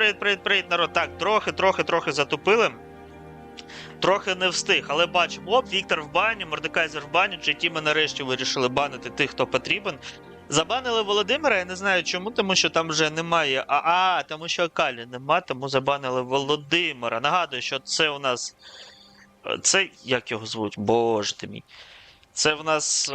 привіт, привіт, привіт, народ. Так, трохи, трохи, трохи затупили. Трохи не встиг, але бачимо. Оп, Віктор в бані, Мордекайзер в бані, GT ми нарешті вирішили банити тих, хто потрібен. Забанили Володимира, я не знаю чому, тому що там вже немає. А тому що Акалі нема, тому забанили Володимира. Нагадую, що це у нас. е, Це як його звуть? Боже ти мій. Це в нас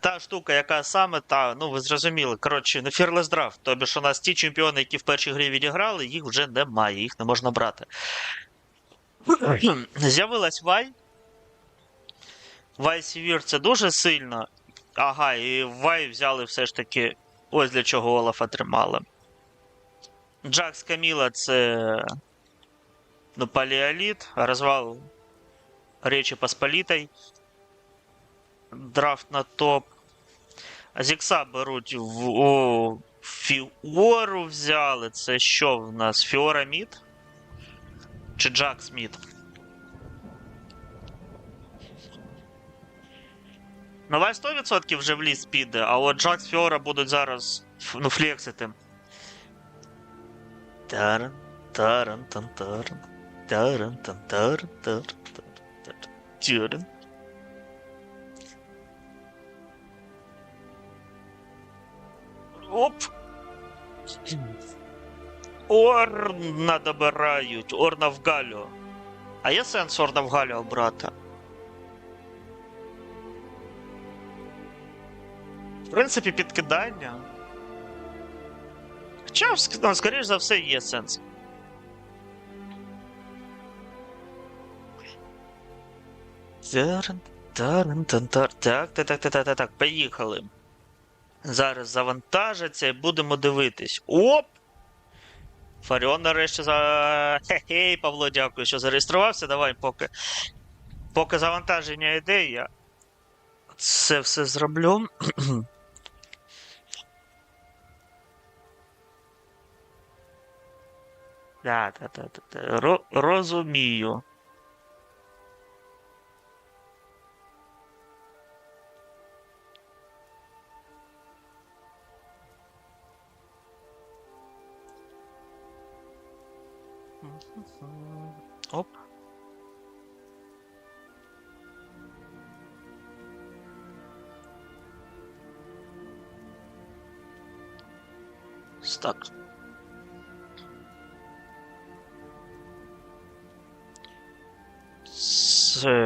та штука, яка саме та, ну ви зрозуміли. Коротше, не Fearless Draft. Тобі ж у нас ті чемпіони, які в першій грі відіграли, їх вже немає, їх не можна брати. З'явилась Вай. Вай Сівір це дуже сильно. Ага, і Вай взяли все ж таки. Ось для чого Олафа тримали. Джакс Каміла це. Ну, палеоліт, розвал Речі Посполітай. Драфт на топ. Зікса беруть в о, Фіору взяли. Це що в нас? Фіора Мід? Чи Джакс Мід? Нова 100% вже в ліс піде, а от Джакс Фіора будуть зараз ф- ну, флексити. Таран, таран, тан, таран. Таран, тан, таран, таран, таран. Тюрен. Оп. Орна добирають. Орна в Галю. А є сенс Орна в Галю обрати? В принципі, підкидання. Хоча, ск- ну, скоріш за все, є сенс. Так, так, так, так, так, так, поїхали. Зараз завантажаться і будемо дивитись. Оп! Фаріон нарешті за. Хе-хей, Павло, дякую, що зареєструвався. Давай, поки. Поки завантаження йде, я це все зроблю. Так, так, так. Розумію.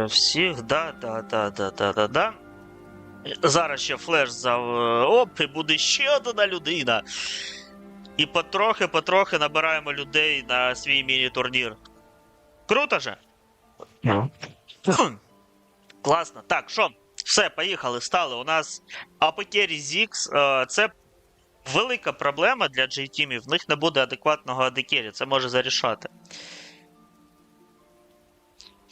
Всіх, да, да, да, да, да, да, да. Зараз ще флеш за е, оп, і буде ще одна людина. І потрохи-потрохи набираємо людей на свій міні-турнір. Круто же? Хм. Класно. Так, що? Все, поїхали, стали. У нас Апокері Зікс. е, Це велика проблема для J-тімів. В них не буде адекватного адекері. Це може зарішати.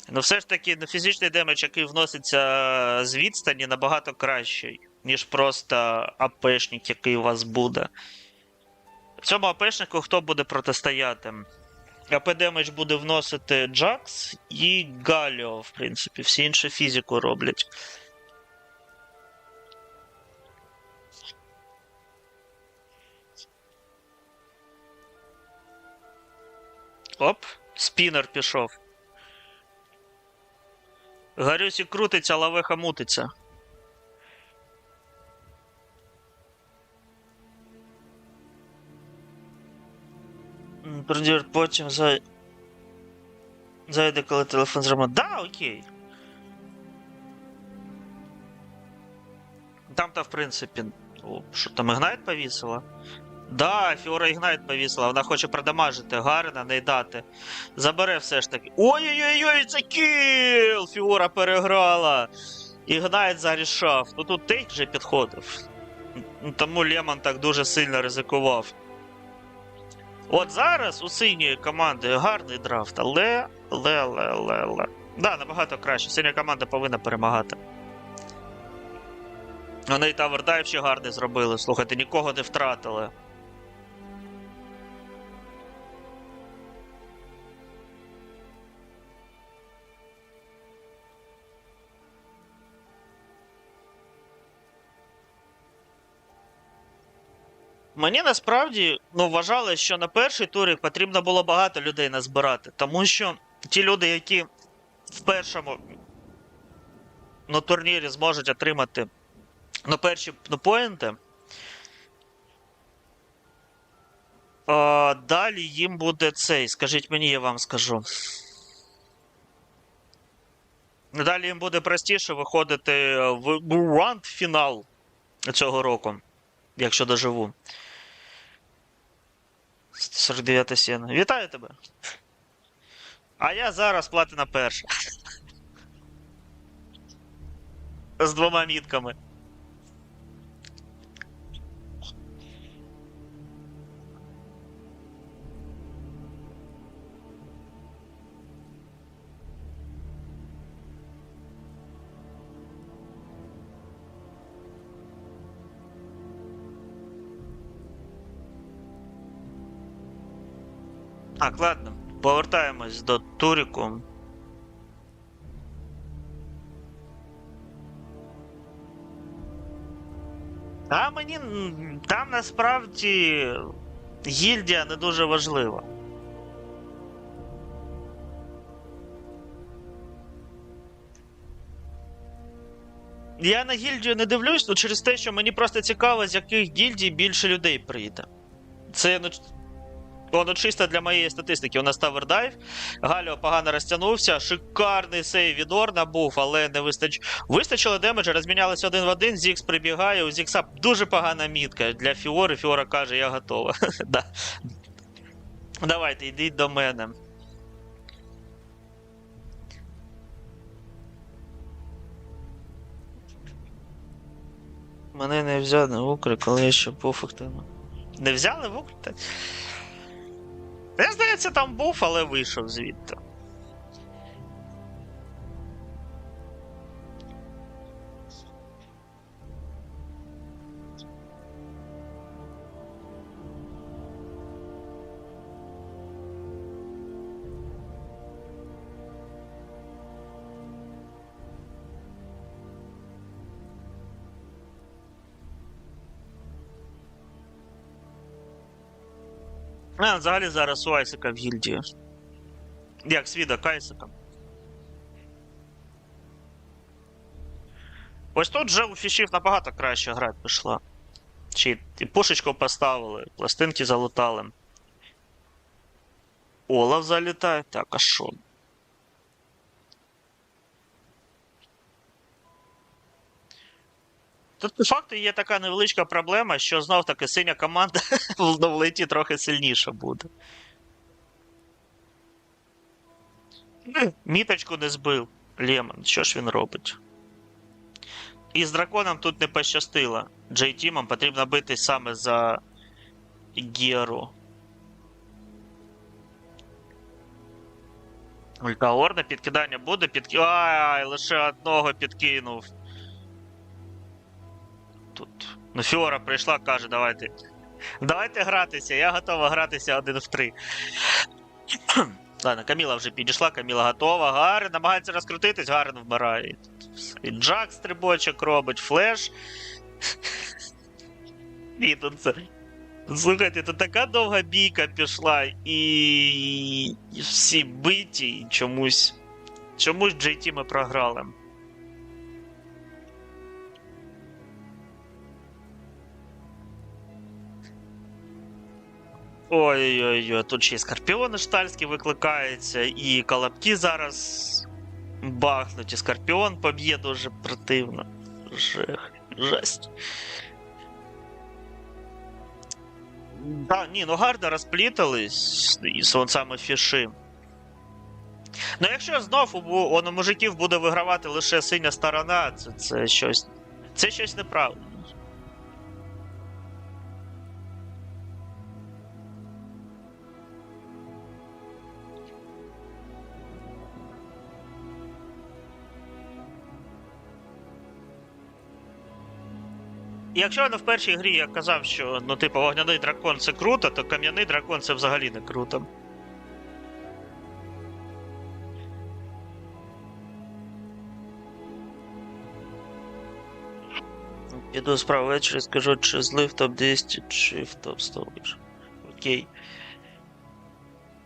Ну, все ж таки, ну, фізичний демедж, який вноситься з відстані, набагато кращий, ніж просто АПшник, який у вас буде. Цьому АПшнику хто буде протистояти? АП демедж буде вносити Джакс і Галіо, в принципі. Всі інші фізику роблять. Оп, спінер пішов. Гарюсі крутиться, лавеха мутиться. М, Продір потім зай... зайде, коли телефон зробить. Да, окей. Там-то, в принципі. О, що там Ігнайт повісила? Да, Фіора Ігнайт повісила, вона хоче продамажити Гарена, не дати. Забере все ж таки. Ой-ой-ой, це кіл! Фіора переграла. Ігнайт зарішав. Ну тут тейк вже підходив. Тому Лемон так дуже сильно ризикував. От зараз у синьої команди гарний драфт, але. але, але, але, але. Да, набагато краще. Синя команда повинна перемагати. Вони і Dive ще гарний зробили. Слухайте, нікого не втратили. Мені насправді ну, вважали, що на перший турі потрібно було багато людей назбирати, тому що ті люди, які в першому ну, турнірі зможуть отримати ну, перші ну, поінти, а, далі їм буде цей. Скажіть мені, я вам скажу. Далі їм буде простіше виходити в гранд фінал цього року, якщо доживу. 49 сіна. Вітаю тебе. А я зараз платина перша. З двома мітками. Так, ладно. Повертаємось до Туріку. А мені там насправді гільдія не дуже важлива. Я на гільдію не дивлюсь, ну через те, що мені просто цікаво, з яких гільдій більше людей прийде. Це ну, Воно чисто для моєї статистики. У нас Dive, Галіо погано розтягнувся, шикарний сейв від Орна був, але не вистач... вистачило демеджа, розмінялися один в один, Зікс прибігає, у Зікса дуже погана мітка для Фіори. Фіора каже, я готова. Да. Давайте, йдіть до мене. Мене не взяли в укри, коли я ще активно. Не взяли в укри? Я, здається, там був, але вийшов звідти. А, взагалі зараз у Айсика в гільдії. Як свідок Айсика. Ось тут вже у фішів набагато краще гра пішла. Чи і пушечку поставили, пластинки залутали. Олаф залітає. Так, а що? Тут по факту є така невеличка проблема, що знов таки синя команда в леті трохи сильніша буде. Ну, Міточку не збив Лемон. Що ж він робить? І з драконом тут не пощастило. Джейтімом потрібно бити саме за Геру. Ультаорна підкидання буде, підки... Ай, лише одного підкинув. Тут. Ну, Фіора прийшла, каже, давайте. Давайте гратися, я готова гратися один в три. Ладно, Каміла вже підійшла, Каміла готова. Гарен намагається розкрутитись, Гарен вмирає. І Джак стрибочок робить, флеш. І тут це. Слухайте, тут така довга бійка пішла, і, і всі биті, і чомусь. Чомусь JT ми програли. Ой-ой-ой, тут ще й скорпіони штальські викликаються, і колобки зараз бахнуть, і скорпіон поб'є дуже противно. Жех, жесть. Да, ні, ну гарно розплітались, і саме фіши. Ну, якщо знов у, у мужиків буде вигравати лише синя сторона, це, це щось. Це щось неправильно. Якщо не в першій грі я казав, що ну, типу, вогняний дракон це круто, то кам'яний дракон це взагалі не круто. Піду справа ввечері, скажу, чи злив топ 200, чи в топ 100 вийшов. Окей.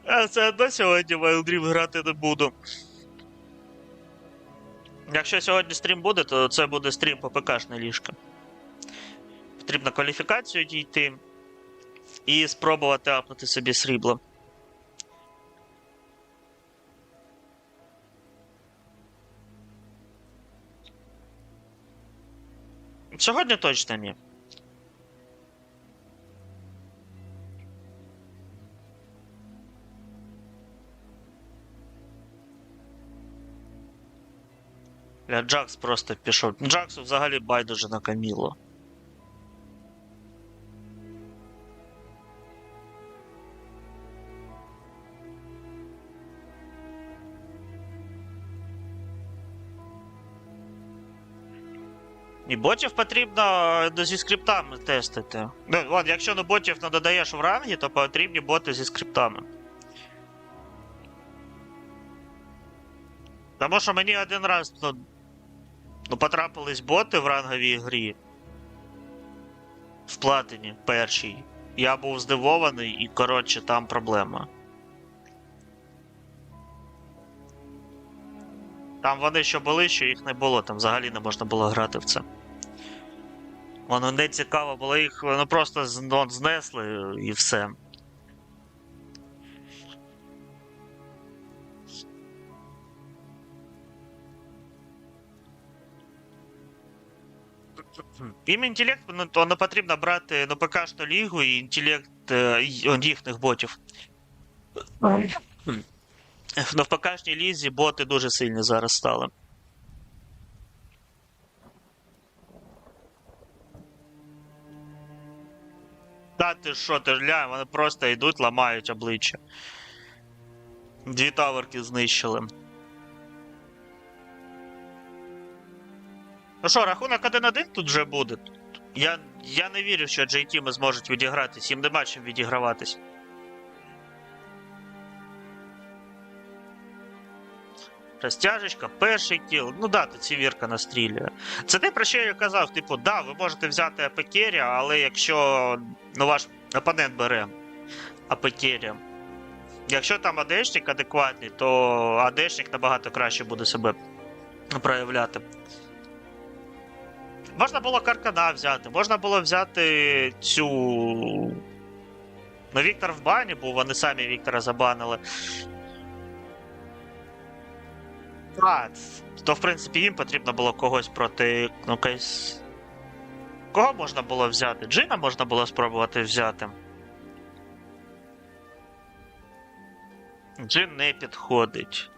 А це одно сьогодні Wild Dream грати не буду. Якщо сьогодні стрім буде, то це буде стрім по ПКшне ліжка. Потрібно кваліфікацію дійти і спробувати апнути собі срібло. Сьогодні точно ні. Джакс просто пішов. Джаксу взагалі байдуже на Каміло. І ботів потрібно е, зі скриптами тестити. Ну, от, якщо не ботів не додаєш в ранги, то потрібні боти зі скриптами. Тому що мені один раз ну, ну, потрапились боти в ранговій грі. В платині першій. Я був здивований, і, коротше, там проблема. Там вони що були, що їх не було, там взагалі не можна було грати в це. Воно не цікаво було, їх ну, просто ну, знесли і все. Їм інтелект, ну, то не потрібно брати ну, ПК-шну лігу і інтелект е, їхніх ботів. Ну, в ПК-шній лізі боти дуже сильні зараз стали. Та ти що, ти ж ля, вони просто йдуть, ламають обличчя. Дві таверки знищили. Ну що, рахунок 1-1 тут вже буде. Я, я не вірю, що JT ми зможуть відігратись, їм нема чим відіграватись. Розтяжечка, перший кіл. Ну да, тут цівірка настрілює. Це те, про що я казав. Типу, да, ви можете взяти апекерія, але якщо ну, ваш опонент бере апекерія. Якщо там АДшник адекватний, то АДшник набагато краще буде себе проявляти. Можна було каркана взяти, можна було взяти цю. Ну, Віктор в бані був, вони самі Віктора забанили. Так, то в принципі їм потрібно було когось проти. Ну, якось. Кого можна було взяти? Джина можна було спробувати взяти. Джин не підходить.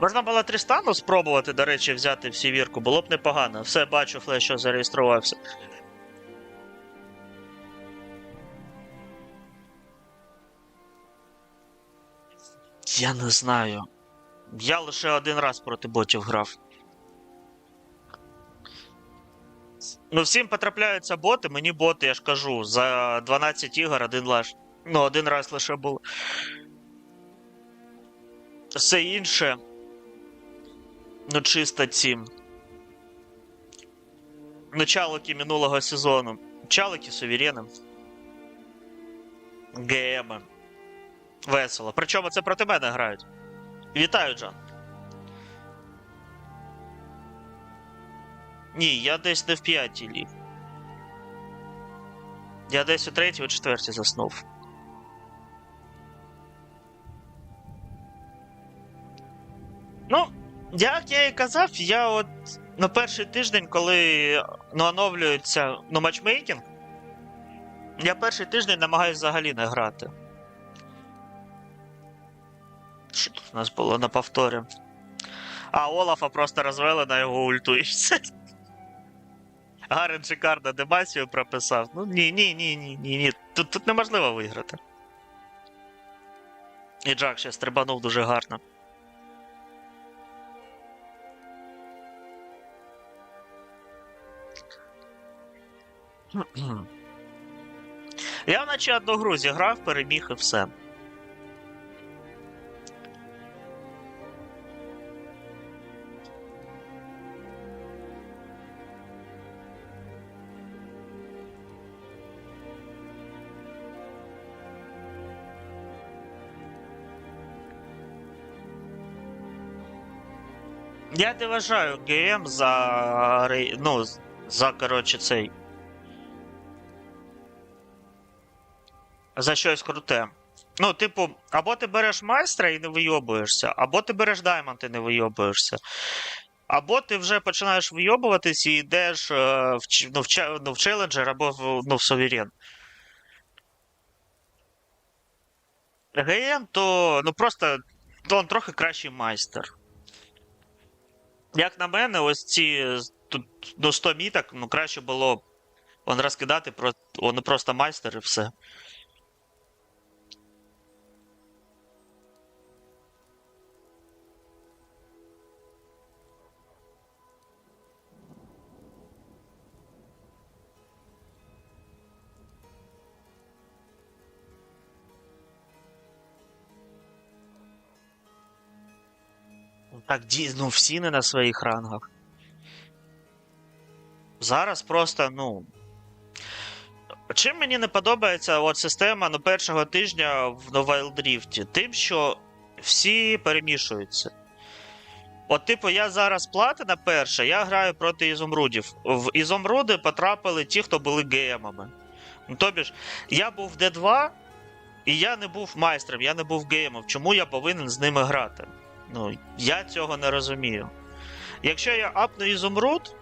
Можна було Трістану спробувати, до речі, взяти в сівірку, було б непогано. Все бачу, флеш, що зареєструвався. Я не знаю. Я лише один раз проти ботів грав. Ну, всім потрапляються боти, мені боти, я ж кажу, за 12 ігор один лаш. Ну, один раз лише було. Все інше. Ну, чисто ці. Ну, чалики минулого сезону. Чалики суверени. ГМ. Весело. Причому це проти мене грають. Вітаю, Джан. Ні, я десь не в п'ятій ліг. Я десь у третій, у четвертій заснув. Ну, як я і казав, я от на перший тиждень, коли ну, оновлюється ну, матчмейкінг, я перший тиждень намагаюся взагалі не грати. Що тут у нас було на повторі? А, Олафа просто розвели на його ульту і все. Гарен шикарно демасію прописав. Ну ні, ні, ні, ні, ні, ні. Тут, тут неможливо виграти. І Джак ще стрибанув дуже гарно. Я наче одну гру зіграв, переміг і все. Я не вважаю ГМ за. рей- Ну, за, коротше, цей. За щось круте. Ну, типу, або ти береш майстра і не вийобуєшся, або ти береш даймонд і не вийобуєшся. Або ти вже починаєш вийобуватись і йдеш е, в, ну, в, ну, в челенджер або в, ну, в Совірен. ГМ, то ну просто то він трохи кращий майстер. Як на мене, ось ці тут до 100 міток, ну краще було б розкидати, он просто майстер і все. Так, ну всі не на своїх рангах. Зараз просто, ну. Чим мені не подобається от система ну, першого тижня в Wild Rift? Тим, що всі перемішуються. От, типу, я зараз платина перша, я граю проти ізумрудів. В ізумруди потрапили ті, хто були геємами. Ну, тобі ж, я був в D2, і я не був майстром, я не був геємом. Чому я повинен з ними грати? Ну, я цього не розумію. Якщо я апну ізумруд,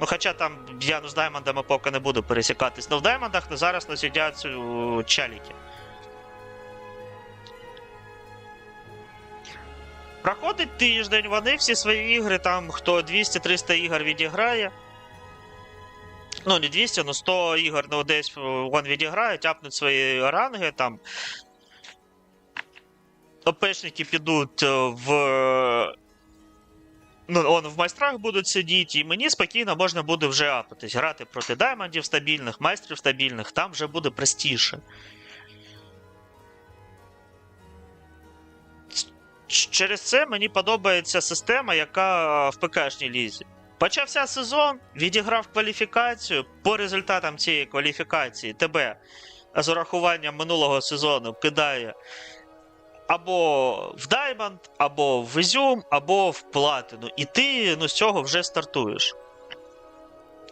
ну хоча там я ну, з даймондами поки не буду пересікатись, але в даймондах ну, зараз ну, сидять у, чаліки. Проходить тиждень, вони всі свої ігри, там хто 200-300 ігор відіграє. Ну, не 200, ну 100 ігор, ну десь е, вон відіграють, апнуть свої ранги, там ОПшники підуть е, в. Ну, он в майстрах будуть сидіти, і мені спокійно можна буде вже апатись. Грати проти даймондів стабільних, майстрів стабільних, там вже буде простіше. Через це мені подобається система, яка в ПКшній лізі. Почався сезон, відіграв кваліфікацію. По результатам цієї кваліфікації тебе з урахуванням минулого сезону кидає або в Diamond, або в Ізюм, або в Платину. І ти ну, з цього вже стартуєш.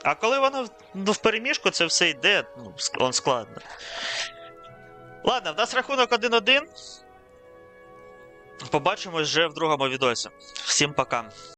А коли воно ну, в переміжку, це все йде, ну, он складно. Ладно, в нас рахунок 1-1. Побачимось вже в другому відосі. Всім пока.